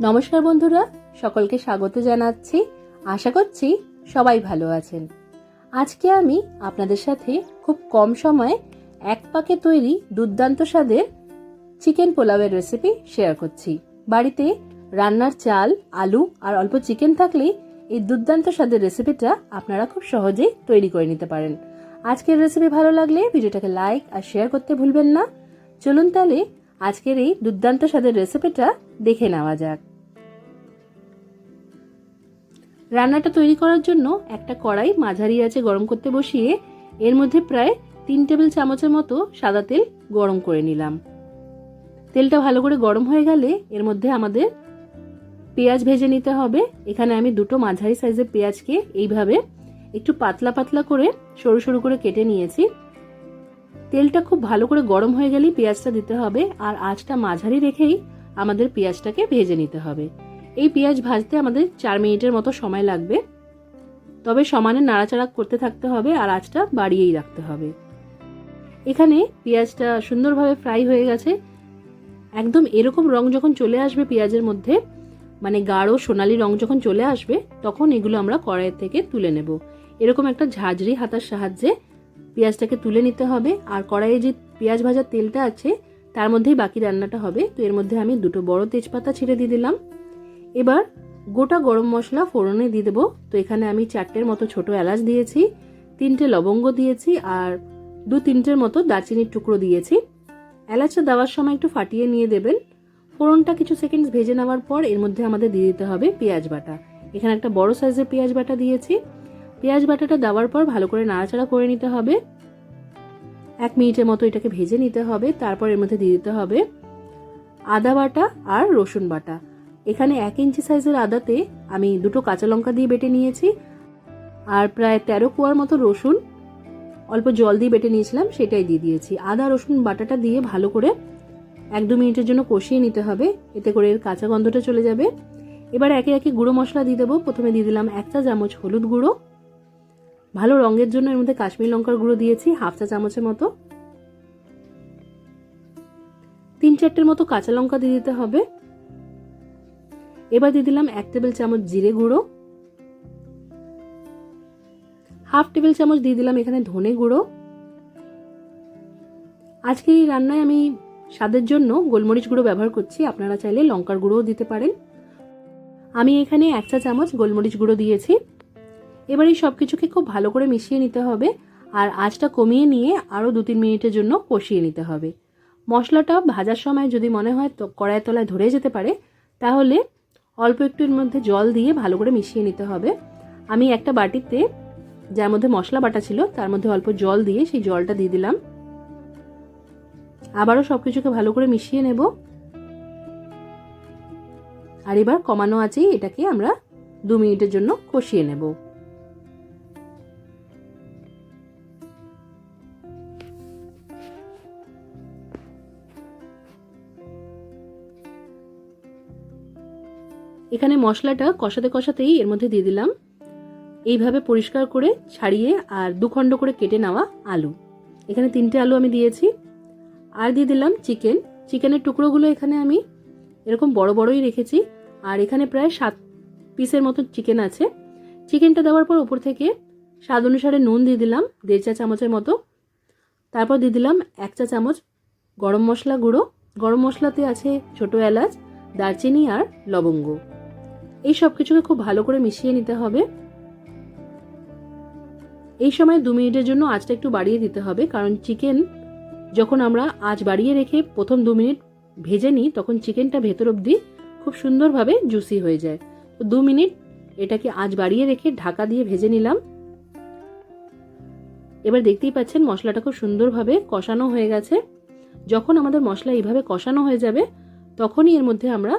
নমস্কার বন্ধুরা, সকলকে স্বাগত জানাচ্ছি। আশা করছি সবাই ভালো আছেন। আজকে আমি আপনাদের সাথে খুব কম সময়ে এক পাকে তৈরি দুর্দান্ত স্বাদের চিকেন পোলাওয়ের রেসিপি শেয়ার করছি। বাড়িতে রান্নার চাল, আলু আর অল্প চিকেন থাকলেই এই দুর্দান্ত স্বাদের রেসিপিটা আপনারা খুব সহজেই তৈরি করে নিতে পারেন। আজকের রেসিপি ভালো লাগলে ভিডিওটাকে লাইক আর শেয়ার করতে ভুলবেন না। চলুন তাহলে আজকের এই দুর্দান্ত স্বাদের রেসিপিটা দেখে নেওয়া যাক। রান্নাটা তৈরি করার জন্য একটা কড়াই মাঝারি আছে গরম করতে বসিয়ে এর মধ্যে প্রায় তিন টেবিল চামচের মতো সাদা তেল গরম করে নিলাম। তেলটা ভালো করে গরম হয়ে গেলে এর মধ্যে আমাদের পেঁয়াজ ভেজে নিতে হবে। এখানে আমি দুটো মাঝারি সাইজের পেঁয়াজকে এইভাবে একটু পাতলা পাতলা করে সরু সরু করে কেটে নিয়েছি। তেলটা খুব ভালো করে গরম হয়ে গেলেই পেঁয়াজটা দিতে হবে, আর আঁচটা মাঝারি রেখেই আমাদের পেঁয়াজটাকে ভেজে নিতে হবে। এই পেঁয়াজ ভাজতে আমাদের চার মিনিটের মতো সময় লাগবে। তবে সমানে নাড়াচাড়া করতে থাকতে হবে আর আঁচটা বাড়িয়েই রাখতে হবে। এখানে পেঁয়াজটা সুন্দরভাবে ফ্রাই হয়ে গেছে। একদম এরকম রং যখন চলে আসবে পেঁয়াজের মধ্যে মানে গাঢ় সোনালি রং যখন চলে আসবে, তখন এগুলো আমরা কড়াইয়ের থেকে তুলে নেব। এরকম একটা ঝাঁঝরি হাতার সাহায্যে পেঁয়াজটাকে তুলে নিতে হবে আর কড়াইয়ে যে পেঁয়াজ ভাজার তেলটা আছে, তার মধ্যেই বাকি রান্নাটা হবে। তো এর মধ্যে আমি দুটো বড় তেজপাতা ছিঁড়ে দিয়ে দিলাম। এবার গোটা গরম মশলা ফোড়নে দিয়ে দেবো। তো এখানে আমি চারটের মতো ছোট এলাচ দিয়েছি, তিনটে লবঙ্গ দিয়েছি আর দু তিনটের মতো দারচিনির টুকরো দিয়েছি। এলাচটা দেওয়ার সময় একটু ফাটিয়ে নিয়ে দেবেন। ফোড়নটা কিছু সেকেন্ডস ভেজে নেওয়ার পর এর মধ্যে আমাদের দিয়ে দিতে হবে পেঁয়াজ বাটা। এখানে একটা বড় সাইজের পেঁয়াজ বাটা দিয়েছি। পেঁয়াজ বাটাটা দেওয়ার পর ভালো করে নাড়াচাড়া করে নিতে হবে। এক মিনিটের মতো এটাকে ভেজে নিতে হবে, তারপর এর মধ্যে দিয়ে দিতে হবে আদা বাটা আর রসুন বাটা। এখানে এক ইঞ্চি সাইজের আদাতে আমি দুটো কাঁচা লঙ্কা দিয়ে বেটে নিয়েছি আর প্রায় তেরো কোয়ার মতো রসুন, অল্প জল দিয়ে বেটে নিয়েছিলাম, সেটাই দিয়ে দিয়েছি। আদা, রসুন, বাটাটা দিয়ে ভালো করে এক দু মিনিটের জন্য কষিয়ে নিতে হবে, এতে করে এর কাঁচা গন্ধটা চলে যাবে। এবার একে একে গুঁড়ো মশলা দিয়ে দেবো। প্রথমে দিয়ে দিলাম এক চা চামচ হলুদ গুঁড়ো ভালো রঙের জন্য এর মধ্যে কাশ্মীর লঙ্কার গুঁড়ো দিয়েছি, হাফ চা চামচের মতো। তিন চারটের মতো কাঁচা লঙ্কা দিয়ে দিতে হবে। এবার দিয়ে দিলাম এক টেবিল চামচ জিরে গুঁড়ো। হাফ টেবিল চামচ দিয়ে দিলাম এখানে ধনে গুঁড়ো। আজকে এই রান্নায় আমি স্বাদের জন্য গোলমরিচ গুঁড়ো ব্যবহার করছি, আপনারা চাইলে লঙ্কার গুঁড়োও দিতে পারেন। আমি এখানে এক চা চামচ গোলমরিচ গুঁড়ো দিয়েছি। এবার এই সব কিছুকে খুব ভালো করে মিশিয়ে নিতে হবে আর আঁচটা কমিয়ে নিয়ে আরও দু তিন মিনিটের জন্য কষিয়ে নিতে হবে। মশলাটা ভাজার সময় যদি মনে হয় তো কড়াইয়ের তলায় ধরে যেতে পারে, তাহলে অল্প একটু এর মধ্যে জল দিয়ে ভালো করে মিশিয়ে নিতে হবে। আমি একটা বাটিতে যার মধ্যে মশলা বাটা ছিল তার মধ্যে অল্প জল দিয়ে সেই জলটা দিয়ে দিলাম। আবারও সব কিছুকে ভালো করে মিশিয়ে নেব। আর এবার কমানো আছেই এটাকে আমরা দু মিনিটের জন্য কষিয়ে নেব। এখানে মশলাটা কষাতে কষাতেই এর মধ্যে দিয়ে দিলাম। এইভাবে পরিষ্কার করে ছাড়িয়ে আর দু খণ্ড করে কেটে নেওয়া আলু। এখানে তিনটে আলু আমি দিয়েছি। আর দিয়ে দিলাম চিকেন। চিকেনের টুকরোগুলো এখানে আমি এরকম বড় বড়ই রেখেছি। আর এখানে প্রায় সাত পিসের মতো চিকেন আছে। চিকেনটা দেওয়ার পর উপর থেকে স্বাদ অনুসারে নুন দিয়ে দিলাম, দেড় চা চামচের মতো। তারপর দিয়ে দিলাম এক চা চামচ গরম মশলা গুঁড়ো। গরম মশলাতে আছে ছোট এলাচ দারচিনি আর লবঙ্গ। এই সব কিছুকে খুব ভালো করে মিশিয়ে নিতে হবে। এই সময় দু মিনিটের জন্য আঁচটা একটু বাড়িয়ে দিতে হবে, কারণ চিকেন যখন আমরা আঁচ বাড়িয়ে রেখে প্রথম দু মিনিট ভেজে নিই, তখন চিকেনটা ভেতর অবধি খুব সুন্দরভাবে জুসি হয়ে যায়। তো দু মিনিট এটাকে আঁচ বাড়িয়ে রেখে ঢাকা দিয়ে ভেজে নিলাম। এবার দেখতেই পাচ্ছেন মশলাটা খুব সুন্দরভাবে কষানো হয়ে গেছে। যখন আমাদের মশলা এইভাবে কষানো হয়ে যাবে তখনই এর মধ্যে আমরা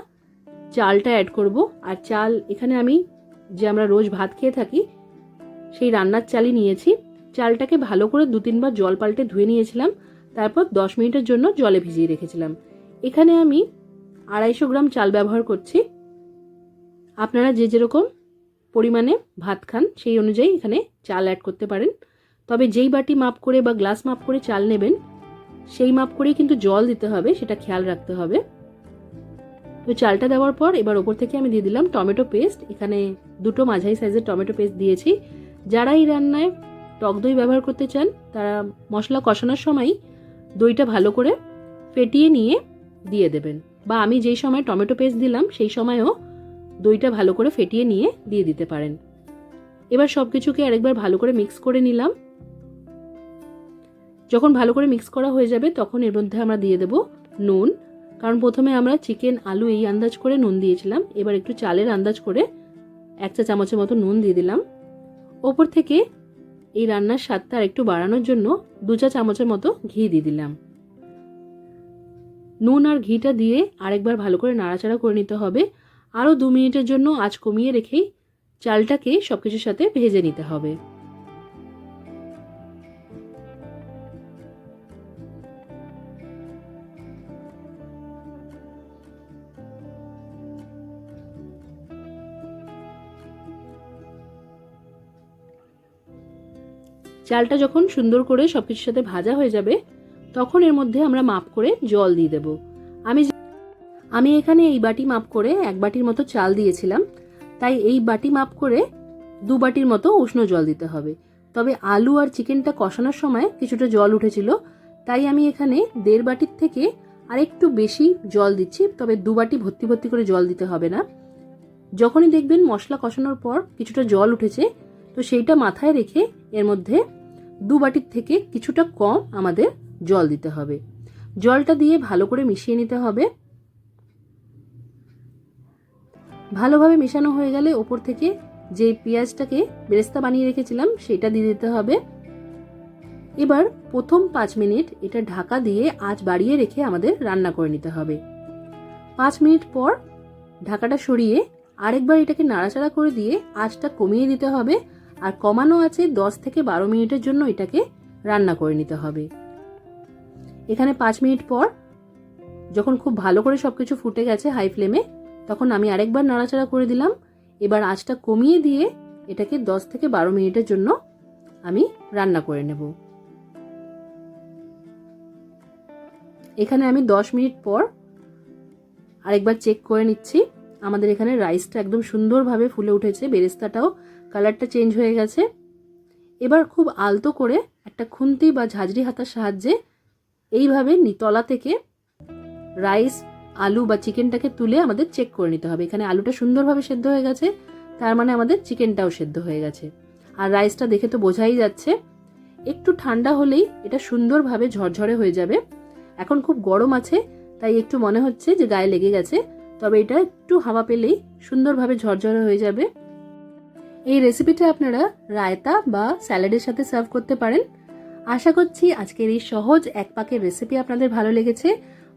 চালটা অ্যাড করব। আর চাল এখানে আমি যে আমরা রোজ ভাত খেয়ে থাকি, সেই রান্নার চালই নিয়েছি। চালটাকে ভালো করে দু তিনবার জল পাল্টে ধুয়ে নিয়েছিলাম। তারপর দশ মিনিটের জন্য জলে ভিজিয়ে রেখেছিলাম। এখানে আমি আড়াইশো গ্রাম চাল ব্যবহার করছি। আপনারা যে যেরকম পরিমাণে ভাত খান, সেই অনুযায়ী এখানে চাল অ্যাড করতে পারেন। তবে যেই বাটি মাপ করে বা গ্লাস মাপ করে চাল নেবেন, সেই মাপ করেই কিন্তু জল দিতে হবে, সেটা খেয়াল রাখতে হবে। তো চালটা দেওয়ার পর এবার ওপর থেকে আমি দিয়ে দিলাম টমেটো পেস্ট। এখানে দুটো মাঝারি সাইজের টমেটো পেস্ট দিয়েছি। যারা এই রান্নায় টক দই ব্যবহার করতে চান, তারা মশলা কষানোর সময় দইটা ভালো করে ফেটিয়ে নিয়ে দিয়ে দেবেন। বা আমি যেই সময় টমেটো পেস্ট দিলাম, সেই সময়ও দইটা ভালো করে ফেটিয়ে নিয়ে দিয়ে দিতে পারেন। এবার সব কিছুকে আরেকবার ভালো করে মিক্স করে নিলাম। যখন ভালো করে মিক্স করা হয়ে যাবে, তখন এর মধ্যে আমরা দিয়ে দেব নুন কারণ প্রথমে আমরা চিকেন, আলু এই আন্দাজ করে নুন দিয়েছিলাম। এবার একটু চালের আন্দাজ করে এক চা চামচের মতো নুন দিয়ে দিলাম। ওপর থেকে এই রান্নার স্বাদটা আর একটু বাড়ানোর জন্য দু চা চামচের মতো ঘি দিয়ে দিলাম। নুন আর ঘিটা দিয়ে আরেকবার ভালো করে নাড়াচাড়া করে নিতে হবে। আরও দু মিনিটের জন্য আঁচ কমিয়ে রেখেই চালটাকে সব কিছুর সাথে ভেজে নিতে হবে। চালটা যখন সুন্দর করে সব কিছুর সাথে ভাজা হয়ে যাবে, তখন এর মধ্যে আমরা মাপ করে জল দিয়ে দেব। আমি আমি এখানে এই বাটি মাপ করে এক বাটির মতো চাল দিয়েছিলাম, তাই এই বাটি মাপ করে দু বাটির মতো উষ্ণ জল দিতে হবে। তবে আলু আর চিকেনটা কষানোর সময় কিছুটা জল উঠেছিল, তাই আমি এখানে দেড় বাটির থেকে আর একটু বেশি জল দিচ্ছি, তবে দু বাটি ভর্তি ভর্তি করে জল দিতে হবে না। যখনই দেখবেন মশলা কষানোর পর কিছুটা জল উঠেছে, তো সেইটা মাথায় রেখে এর মধ্যে দু বাটির থেকে কিছুটা কম আমাদের জল দিতে হবে। জলটা দিয়ে ভালো করে মিশিয়ে নিতে হবে। ভালোভাবে মেশানো হয়ে গেলে ওপর থেকে যে পেঁয়াজটাকে বেরেস্তা বানিয়ে রেখেছিলাম, সেটা দিয়ে দিতে হবে। এবার প্রথম পাঁচ মিনিট এটা ঢাকা দিয়ে আঁচ বাড়িয়ে রেখে আমাদের রান্না করে নিতে হবে। পাঁচ মিনিট পর ঢাকাটা সরিয়ে আরেকবার এটাকে নাড়াচাড়া করে দিয়ে আঁচটা কমিয়ে দিতে হবে। আর কমানো আছে দশ থেকে বারো মিনিটের জন্য এটাকে রান্না করে নিতে হবে। এখানে পাঁচ মিনিট পর যখন খুব ভালো করে সবকিছু ফুটে গেছে হাই ফ্লেমে, তখন আমি আরেকবার নাড়াচাড়া করে দিলাম। এবার আঁচটা কমিয়ে দিয়ে এটাকে দশ থেকে বারো মিনিটের জন্য আমি রান্না করে নেব। এখানে আমি দশ মিনিট পর আরেকবার চেক করে নিচ্ছি। আমাদের এখানে রাইসটা একদম সুন্দরভাবে ফুলে উঠেছে, বেরেস্তাটাও কালারটা চেঞ্জ হয়ে গেছে। এবার খুব আলতো করে একটা খুন্তি বা ঝাঁঝরি হাতার সাহায্যে এইভাবে তলা থেকে রাইস, আলু বা চিকেনটাকে তুলে আমাদের চেক করে নিতে হবে। এখানে আলুটা সুন্দরভাবে সেদ্ধ হয়ে গেছে, তার মানে আমাদের চিকেনটাও সেদ্ধ হয়ে গেছে। আর রাইসটা দেখে তো বোঝাই যাচ্ছে, একটু ঠান্ডা হলেই এটা সুন্দরভাবে ঝরঝরে হয়ে যাবে। এখন খুব গরম আছে, তাই একটু মনে হচ্ছে যে গায়ে লেগে গেছে, তবে এটা একটু হাওয়া পেলেই সুন্দরভাবে ঝরঝরে হয়ে যাবে। এই রেসিপিটা আপনারা রায়তা বা স্যালাডের সাথে সার্ভ করতে পারেন। আশা করছি আজকের এই সহজ এক পাকের রেসিপি আপনাদের ভালো লেগেছে।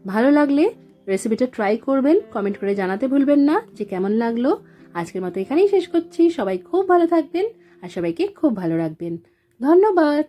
ভালো লাগলে রেসিপিটা ট্রাই করবেন কমেন্ট করে জানাতে ভুলবেন না, যে কেমন লাগল। আজকের মতো এখানেই শেষ করছি। সবাই খুব ভালো থাকবেন আর সবাইকে খুব ভালো রাখবেন। ধন্যবাদ।